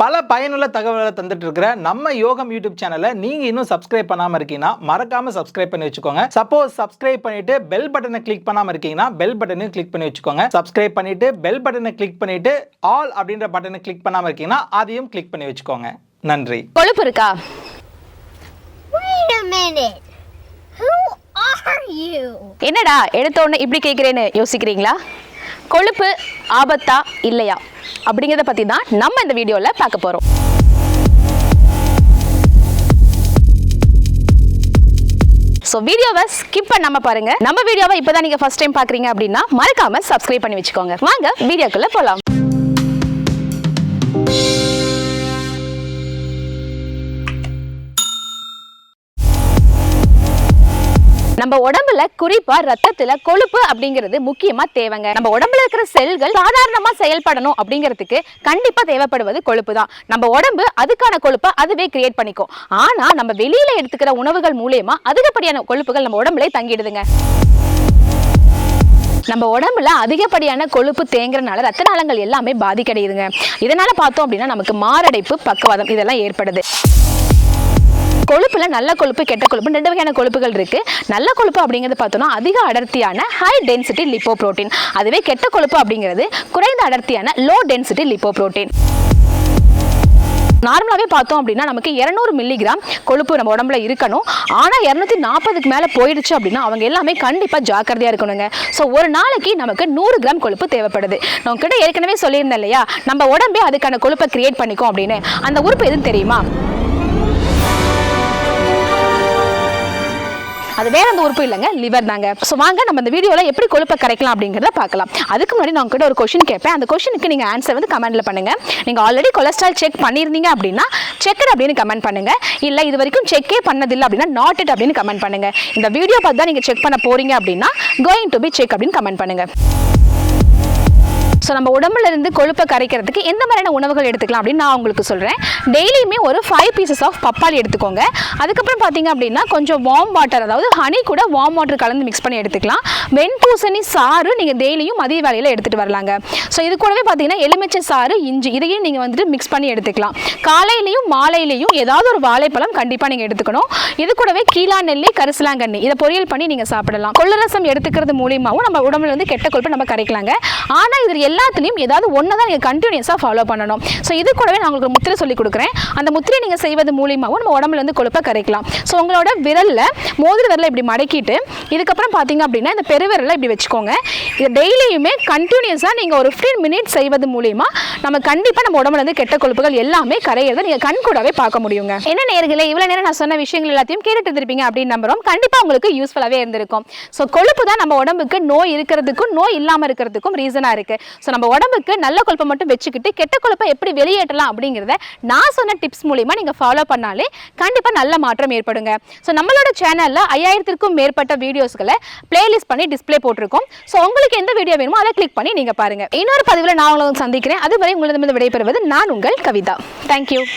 பல பயனுள்ள தகவல்களை தந்துட்டு இருக்கிற நம்ம யோகம் யூடியூப் சேனலை நீங்க இன்னும் சப்ஸ்கிரைப் பண்ணாம இருக்கீங்கன்னா மறக்காம சப்ஸ்கிரைப் பண்ணி வச்சுக்கோங்க. சப்போஸ் சப்ஸ்கிரைப் பண்ணிட்டு பெல் பட்டனை கிளிக் பண்ணாம இருக்கீங்கன்னா பெல் பட்டனையும் கிளிக் பண்ணி வச்சுக்கோங்க. சப்ஸ்கிரைப் பண்ணிட்டு பெல் பட்டனை கிளிக் பண்ணிட்டு ஆல் அப்படின்ற பட்டனை கிளிக் பண்ணாம இருக்கீங்கன்னா அதையும் கிளிக் பண்ணி வச்சுக்கோங்க. நன்றி. கொழுப்பு இருக்கா? என்னடா எடுத்த உடனே இப்படி கேட்குறேன்னு யோசிக்கிறீங்களா? கொழுப்பு ஆபத்தா இல்லையா? அப்படிங்கிறத பற்றி தான் நம்ம இந்த வீடியோவில் பார்க்க போகிறோம் ஸோ வீடியோவை ஸ்கிப் பண்ணாம பாருங்க. நம்ம வீடியோவை இப்போதான் நீங்க ஃபர்ஸ்ட் டைம் பார்க்குறீங்க அப்படின்னா மறக்காம சப்ஸ்கிரைப் பண்ணி வச்சுக்கோங்க. வாங்க வீடியோக்குள்ள போகலாம் நம்ம உடம்புல குறிப்பா ரத்தத்துல கொழுப்பு அப்படிங்கிறது முக்கியமா தேவைங்க. நம்ம உடம்புல இருக்கிற செல்கள் சாதாரணமா செயல்படணும் அப்படிங்கிறதுக்கு கண்டிப்பா தேவைப்படுவது கொழுப்பு தான் நம்ம உடம்பு அதுக்கான கொழுப்பை அதுவே கிரியேட் பண்ணிக்கும். ஆனா நம்ம வெளியில எடுத்துக்கிற உணவுகள் மூலயமா அதிகப்படியான கொழுப்புகள் நம்ம உடம்புல தங்கிடுதுங்க. நம்ம உடம்புல அதிகப்படியான கொழுப்பு தேங்குறனால ரத்த நாளங்கள் எல்லாமே பாதிக்கடையுதுங்க. இதனால பார்த்தோம் அப்படின்னா நமக்கு மாரடைப்பு பக்கவாதம் இதெல்லாம் ஏற்படுது. கொழுப்பில் நல்ல கொழுப்பு கெட்ட கொழுப்பு ரெண்டு வகையான கொழுப்புகள் இருக்குது நல்ல கொழுப்பு அப்படிங்கிறது பார்த்தோம்னா அதிக அடர்த்தியான ஹை டென்சிட்டி லிப்போ புரோட்டீன் அதுவே கெட்ட கொழுப்பு அப்படிங்கிறது குறைந்த அடர்த்தியான லோ டென்சிட்டி லிப்போ புரோட்டீன் நார்மலாகவே பார்த்தோம் அப்படின்னா நமக்கு இரநூறு மில்லிகிராம் கொழுப்பு நம்ம உடம்புல இருக்கணும். ஆனால் இரநூத்தி நாற்பதுக்கு மேலே போயிடுச்சு அப்படின்னா அவங்க எல்லாமே கண்டிப்பாக ஜாக்கிரதையாக இருக்கணுங்க. ஸோ ஒரு நாளைக்கு நமக்கு நூறு கிராம் கொழுப்பு தேவைப்படுது. நம்ம கிட்ட ஏற்கனவே சொல்லியிருந்தேன் இல்லையா? நம்ம உடம்பே அதுக்கான கொழுப்பை கிரியேட் பண்ணிக்கும் அப்படின்னு. அந்த உறுப்பு எதுவும் தெரியுமா? அது வேற அந்த உறுப்பு இல்லைங்க லிவர் தாங்க. ஸோ வாங்க நம்ம இந்த வீடியோவில் எப்படி கொழுப்பை கரைக்கலாம் அப்படிங்கிறத பார்க்கலாம். அதுக்கு முன்னாடி நான் உங்ககிட்ட ஒரு கொஷின் கேட்பேன். அந்த கொஷனுக்கு நீங்கள் ஆன்சர் வந்து கமெண்ட்ல பண்ணுங்க. நீங்கள் ஆல்ரெடி கொலஸ்ட்ரால் செக் பண்ணியிருந்தீங்க அப்படின்னா செக் அப்படின்னு கமெண்ட் பண்ணுங்க. இல்லை இது வரைக்கும் செக்கே பண்ணதில்லை அப்படின்னா நாட் இட் அப்படின்னு கமெண்ட் பண்ணுங்க. இந்த வீடியோ பார்த்து தான் நீங்கள் செக் பண்ண போறீங்க அப்படின்னா கோயிங் டு பி செக் அப்படின்னு கமெண்ட் பண்ணுங்க. ஸோ நம்ம உடம்புல இருந்து கொழுப்பை கரைக்கிறதுக்கு எந்த மாதிரியான உணவுகள் எடுத்துக்கலாம் அப்படின்னு நான் உங்களுக்கு சொல்கிறேன் டெய்லியுமே ஒரு ஃபைவ் பீசஸ் ஆஃப் பப்பாளி எடுத்துக்கோங்க. அதுக்கப்புறம் பார்த்தீங்க அப்படின்னா கொஞ்சம் வார்ம் வாட்டர் அதாவது ஹனி கூட வார்ம் வாட்டர் கலந்து மிக்ஸ் பண்ணி எடுத்துக்கலாம். வெண்பூசணி சாறு நீங்கள் டெய்லியும் மதிய வேலையில் எடுத்துகிட்டு வரலாங்க. ஸோ இது கூடவே பார்த்தீங்கன்னா எலுமிச்சை சாறு இஞ்சி இதையும் நீங்கள் வந்துட்டு மிக்ஸ் பண்ணி எடுத்துக்கலாம். காலையிலையும் மாலையிலையும் ஏதாவது ஒரு வாழைப்பழம் கண்டிப்பாக நீங்கள் எடுத்துக்கணும். இது கூடவே கீழா நெல்லி கரிசலாங்கண்ணி இதை பொரியல் பண்ணி நீங்கள் சாப்பிடலாம். கொள்ளரசம் எடுத்துக்கிறது மூலியமாகவும் நம்ம உடம்புல வந்து கெட்ட கொழுப்பை நம்ம கரைக்கலாங்க. ஆனால் இது எல்லாத்துலேயும் ஏதாவது ஒன்று தான் நீங்கள் கண்டினியூஸாக ஃபாலோ பண்ணணும். ஸோ இது கூடவே நான் உங்களுக்கு முத்திரை சொல்லி கொடுக்குறேன். அந்த முத்திரையை நீங்கள் செய்வது மூலியமாகவும் நம்ம உடம்புல இருந்து கொழுப்பை கரைக்கலாம். ஸோ உங்களோட விரலில் மோதிர விரலை இப்படி மடக்கிட்டு இதுக்கப்புறம் பார்த்தீங்க அப்படின்னா இந்த பெருவிரலை இப்படி வச்சுக்கோங்க. இது டெய்லியுமே கண்டினியூஸாக நீங்கள் ஒரு ஃபிஃப்டீன் மினிட்ஸ் செய்வது மூலியமாக நம்ம கண்டிப்பாக நம்ம உடம்புலேருந்து கெட்ட கொழுப்புகள் எல்லாமே கரையிறதை நீங்கள் கண் கூடவே பார்க்க முடியுங்க. என்ன நேர்களே இவ்வளோ நேரம் நான் சொன்ன விஷயங்கள் எல்லாத்தையும் கேட்டுட்டு இருந்திருப்பீங்க அப்படின்னு நம்புறோம். கண்டிப்பாக உங்களுக்கு யூஸ்ஃபுல்லாகவே இருந்திருக்கும். ஸோ கொழுப்பு தான் நம்ம உடம்புக்கு நோய் இருக்கிறதுக்கும் நோய் இல்லாமல் இருக்கிறதுக்கும் ரீசனாக இருக்குது ஸோ நம்ம உடம்புக்கு நல்ல கொழுப்பை மட்டும் வச்சுக்கிட்டு கெட்ட கொழுப்பை எப்படி வெளியேற்றலாம் அப்படிங்கிறத நான் சொன்ன டிப்ஸ் மூலிமா நீங்கள் ஃபாலோ பண்ணாலே கண்டிப்பாக நல்ல மாற்றம் ஏற்படுங்க. ஸோ நம்மளோட சேனலில் ஐயாயிரத்திற்கும் மேற்பட்ட வீடியோஸ்களை பிளேலிஸ்ட் பண்ணி டிஸ்ப்ளே போட்டிருக்கோம். ஸோ உங்களுக்கு எந்த வீடியோ வேணுமோ அதை கிளிக் பண்ணி நீங்கள் பாருங்கள் இன்னொரு பதிவில் நான் உங்களை சந்திக்கிறேன். அதுவரை உங்களிடமிருந்து விடைபெறுவது நான் உங்கள் கவிதா. தேங்க்யூ